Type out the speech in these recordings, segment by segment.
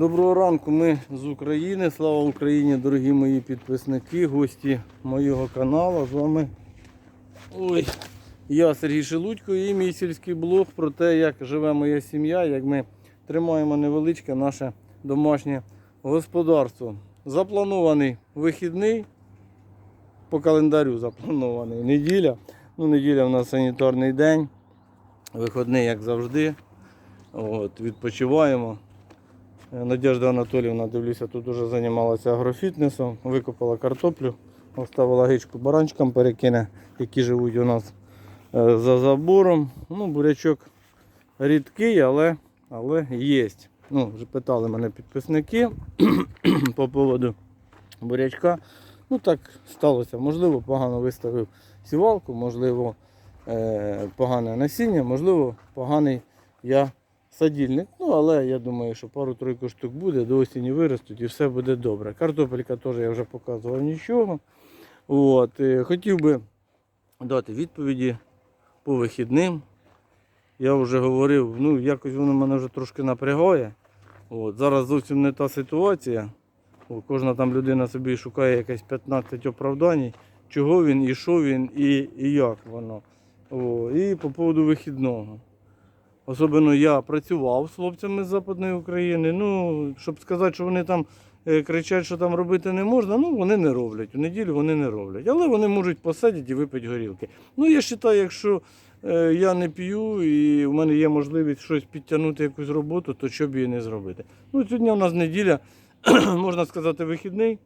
Доброго ранку, ми з України. Слава Україні, дорогі мої підписники, гості моєго каналу. З вами Ой, я Сергій Шелудько і мій сільський блог про те, як живе моя сім'я, як ми тримаємо невеличке наше домашнє господарство. Запланований вихідний, по календарю запланований неділя. Ну, неділя в нас санітарний день, виходний, як завжди. От, відпочиваємо. Надежда Анатоліївна, дивлюся, тут вже займалася агрофітнесом, викопала картоплю, оставила гичку баранчикам перекине, які живуть у нас е, за забором. Ну, бурячок рідкий, але, але є. Ну, вже питали мене підписники по поводу бурячка. Ну так сталося. Можливо, погано виставив сівалку, можливо, е, погане насіння, можливо, поганий я садільник. Ну, але я думаю, що пару-тройку штук буде, до осені виростуть і все буде добре. Картопелька теж я вже показував нічого. От, е, хотів би дати відповіді по вихідним. Я вже говорив, ну якось воно мене вже трошки напрягає. От, зараз зовсім не та ситуація. О, кожна там людина собі шукає якесь 15 оправдань, чого він, і що він, і, і як воно. О, і по поводу вихідного. Особливо я працював з хлопцями з Западної України. Ну, щоб сказати, що вони там е, кричать, що там робити не можна, ну вони не роблять. У неділю вони не роблять. Але вони можуть посидіти і випити горілки. Ну, я вважаю, якщо е, я не п'ю і в мене є можливість щось підтягнути якусь роботу, то що б її не зробити. Ну, сьогодні у нас неділя, можна сказати, вихідний.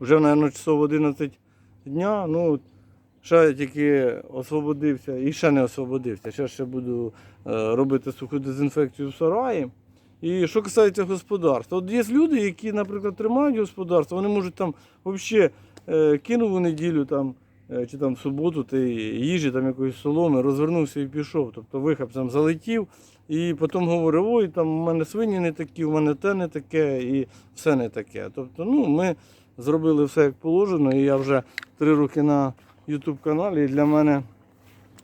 Вже, мабуть, часов 11 дня. Ну, ще я тільки освободився і ще не освободився. Ще ще буду е, робити суху дезінфекцію в сараї. І що касається господарства, от є люди, які, наприклад, тримають господарство, вони можуть там взагалі е, кинув у неділю там, е, чи там в суботу ти їжі, там якоїсь соломи, розвернувся і пішов. Тобто вихапцем залетів і потім говорив, ой, там у мене свині не такі, у мене те не таке і все не таке. Тобто, ну, ми зробили все як положено, і я вже три роки на YouTube каналі, і для мене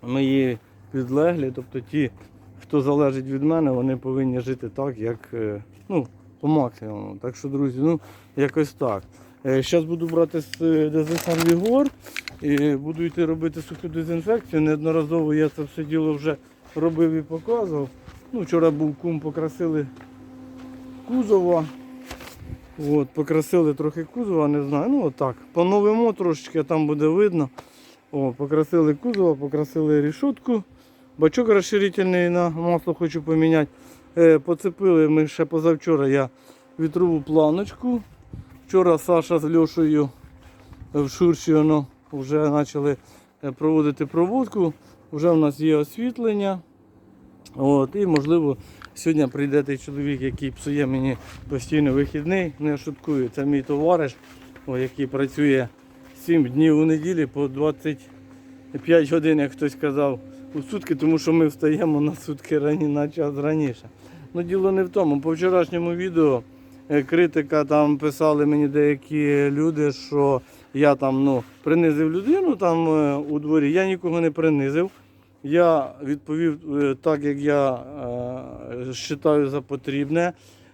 мої підлеглі, тобто ті, хто залежить від мене, вони повинні жити так, як е, ну, по максимуму. Так що, друзі, ну якось так. Зараз буду брати з е, Дезесан Вігор і буду йти робити суху дезінфекцію. Неодноразово я це все діло вже робив і показував. Ну, вчора був кум, покрасили кузова. От, покрасили трохи кузова, не знаю. Ну отак. Поновимо трошечки, там буде видно. О, покрасили кузова, покрасили рішотку. Бачок розширительний на масло хочу поміняти. Е, поцепили ми ще позавчора я вітрову планочку. Вчора Саша з Льошею в Шурші воно вже почали е, проводити проводку. Вже в нас є освітлення. От, і можливо сьогодні прийде той чоловік, який псує мені постійно вихідний. Не шуткую. Це мій товариш, який працює 7 днів у неділі по 25 годин, як хтось казав, у сутки, тому що ми встаємо на сутки рані, на час раніше. Ну діло не в тому. По вчорашньому відео е, критика там писали мені деякі люди, що я там ну, принизив людину там е, у дворі. Я нікого не принизив. Я відповів е, так, як я е, вважаю за потрібне.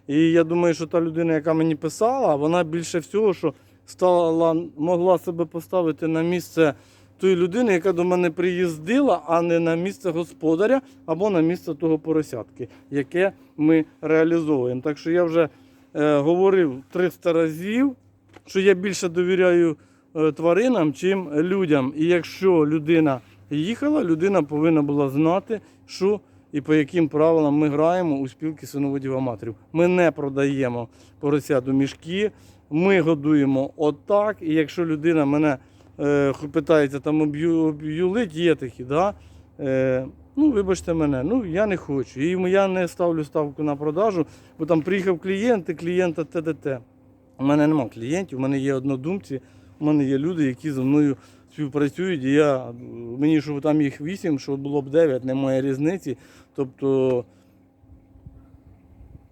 І я думаю, що та людина, яка мені писала, вона більше всього, що стала, могла себе поставити на місце тої людини, яка до мене приїздила, а не на місце господаря або на місце того поросятки, яке ми реалізовуємо. Так що я вже е, говорив 300 разів, що я більше довіряю е, тваринам, чим людям. І якщо людина їхала, людина повинна була знати, що і по яким правилам ми граємо у спілки синоводів аматорів. Ми не продаємо поросят у мішки, ми годуємо отак. І якщо людина мене е, питається там об'ю- об'юлить, є такі, да? е, ну вибачте мене, ну я не хочу. І я не ставлю ставку на продажу, бо там приїхав клієнт, і клієнта ТДТ. У мене немає клієнтів, у мене є однодумці, у мене є люди, які зі мною співпрацюють. І я, мені, що там їх вісім, що було б дев'ять, немає різниці. Тобто,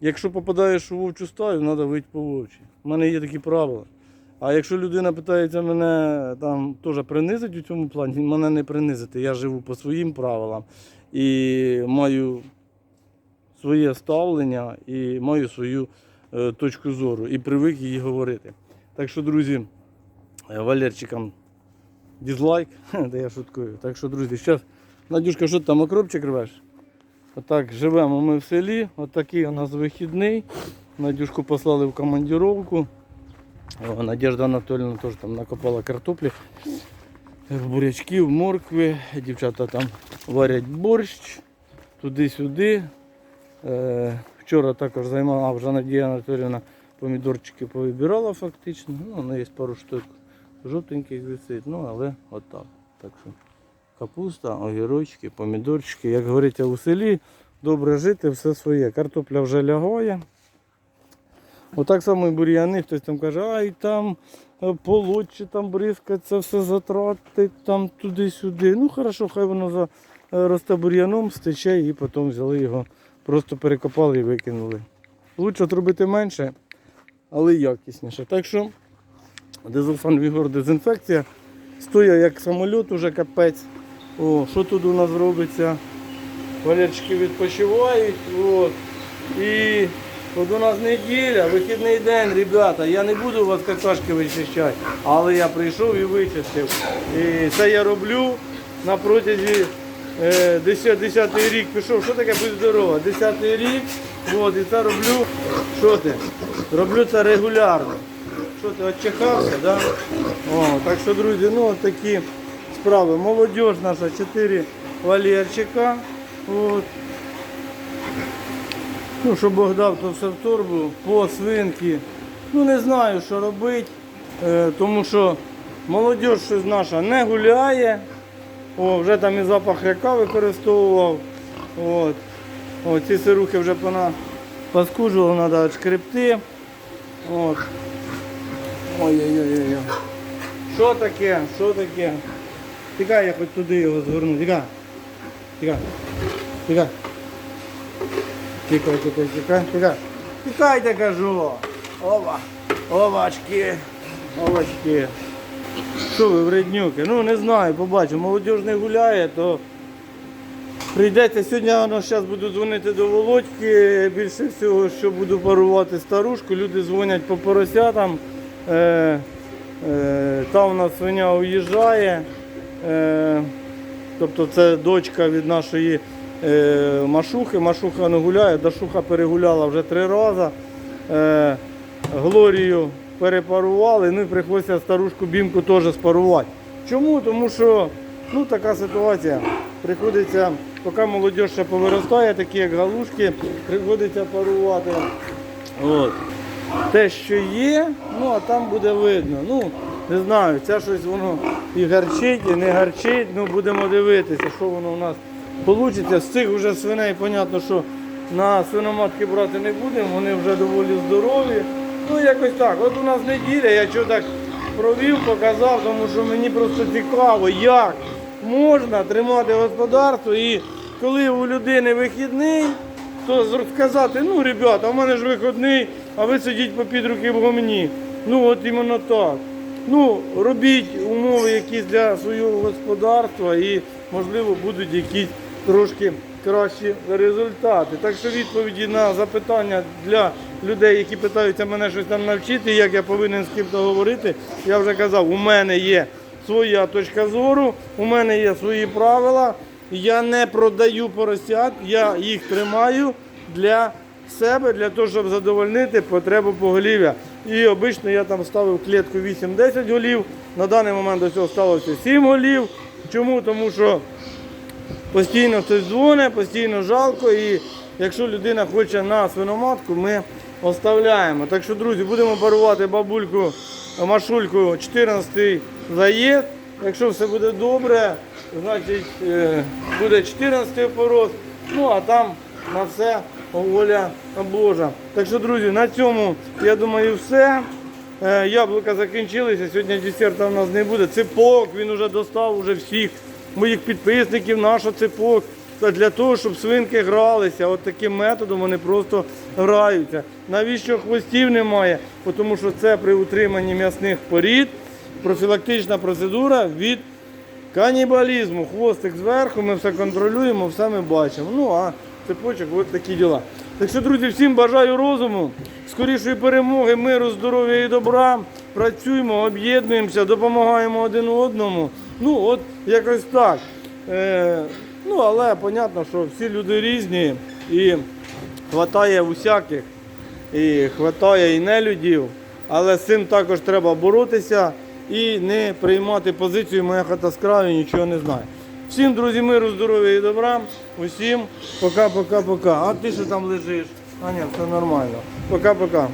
якщо попадаєш у вовчу стаю, треба вийти по вовчі. У мене є такі правила. А якщо людина питається мене там теж принизити у цьому плані, мене не принизити. Я живу по своїм правилам і маю своє ставлення і маю свою е, точку зору і привик її говорити. Так що, друзі, е, Валерчикам дізлайк, де я шуткую. Так що, друзі, зараз, Надюшка, що ти там окропчик рвеш? Отак живемо ми в селі. Отакий у нас вихідний. Надюшку послали в командировку. О, Надежда Анатольевна теж там накопала картоплі, бурячків, моркви. Дівчата там варять борщ туди-сюди. Е, вчора також займала вже Надія Анатоліївна помідорчики повибирала фактично. Ну, ну, є пару штук жовтеньких висить, ну але отак. Так що капуста, огірочки, помідорчики. Як говориться у селі, добре жити, все своє. Картопля вже лягає. Отак само і бур'яни, хтось там каже, ай там е, полотче, там бризкать, це все затрати, там туди-сюди. Ну хорошо, хай воно за, е, росте бур'яном, стече і потім взяли його, просто перекопали і викинули. Лучше зробити менше, але якісніше. Так що дезофан Вігор дезінфекція. Стоя як самоліт, уже капець. О, що тут у нас робиться? Валерчики відпочивають. От. І от у нас неділя, вихідний день, ребята. Я не буду у вас какашки вичищати, але я прийшов і вичистив. І це я роблю на протязі е, 10, 10 рік пішов. Що таке будь здорова? 10 рік. От, і це роблю. Що ти? Роблю це регулярно. Що ти відчихався, да? Так що, друзі, ну такі справи. Молодіж наша, 4 Валерчика. От. Ну, що Бог дав, то все в торбу, по свинки. Ну не знаю, що робити, е, тому що молодіж щось наша не гуляє. О, вже там і запах ряка використовував. От. О, ці сирухи вже пона паскужували, треба шкребти. Ой-ой-ой. Що таке? Що таке? Тікай, я хоч туди його згорну. Тікай. Тікай. Тікай. Тікай, тікай, тікай, тікай. Тікайте, кажу. Оба. Овачки. Овачки. Що ви, вреднюки? Ну не знаю, побачу. Молодіж не гуляє, то прийдеться. Сьогодні воно зараз буду дзвонити до Володьки. Більше всього, що буду парувати старушку. Люди дзвонять по поросятам. Е, е, та у нас свиня уїжджає. Е, тобто це дочка від нашої е, Машухи. Машуха не гуляє, Дашуха перегуляла вже три рази. Е, Глорію перепарували, ну і приходиться старушку бімку теж спарувати. Чому? Тому що ну, така ситуація. Приходиться, поки молодь ще повиростає, такі як галушки, приходиться парувати. От. Те, що є, ну а там буде видно. Ну, не знаю, це щось воно і гарчить, і не гарчить. Ну, будемо дивитися, що воно у нас вийде. З цих вже свиней, понятно, що на свиноматки брати не будемо, вони вже доволі здорові. Ну, якось так. От у нас неділя, я що так провів, показав, тому що мені просто цікаво, як можна тримати господарство і коли у людини вихідний, то сказати, ну, ребята, у мене ж вихідний, а ви сидіть по руки в гомні. Ну, от іменно так. Ну, робіть умови якісь для свого господарства і, можливо, будуть якісь трошки кращі результати. Так що відповіді на запитання для людей, які питаються мене щось там навчити, як я повинен з ким-то говорити, я вже казав, у мене є своя точка зору, у мене є свої правила. Я не продаю поросят, я їх тримаю для себе, для того, щоб задовольнити потребу поголів'я. І обично я там ставив клітку 8-10 голів. На даний момент до цього сталося 7 голів. Чому? Тому що постійно хтось дзвонить, постійно жалко. І якщо людина хоче на свиноматку, ми оставляємо. Так що, друзі, будемо парувати бабульку Машульку 14-й заїзд. Якщо все буде добре, значить е, буде 14 порос. Ну а там на все воля Божа. Так що, друзі, на цьому я думаю все. Е, Яблука закінчилися, сьогодні десерта в нас не буде. Ципок він вже достав уже всіх моїх підписників, наш ципок. Для того, щоб свинки гралися. От таким методом вони просто граються. Навіщо хвостів немає? Тому що це при утриманні м'ясних порід профілактична процедура від канібалізму. Хвостик зверху, ми все контролюємо, все ми бачимо. Ну а цепочок, от такі діла. Так що, друзі, всім бажаю розуму, скорішої перемоги, миру, здоров'я і добра. Працюємо, об'єднуємося, допомагаємо один одному. Ну, от якось так. Е, ну, але понятно, що всі люди різні і хватає усяких, і хватає і нелюдів, але з цим також треба боротися і не приймати позицію моя хата з краю, нічого не знає. Всім, друзі, миру, здоров'я і добра. Усім пока-пока-пока. А ти що там лежиш? А ні, все нормально. Пока-пока.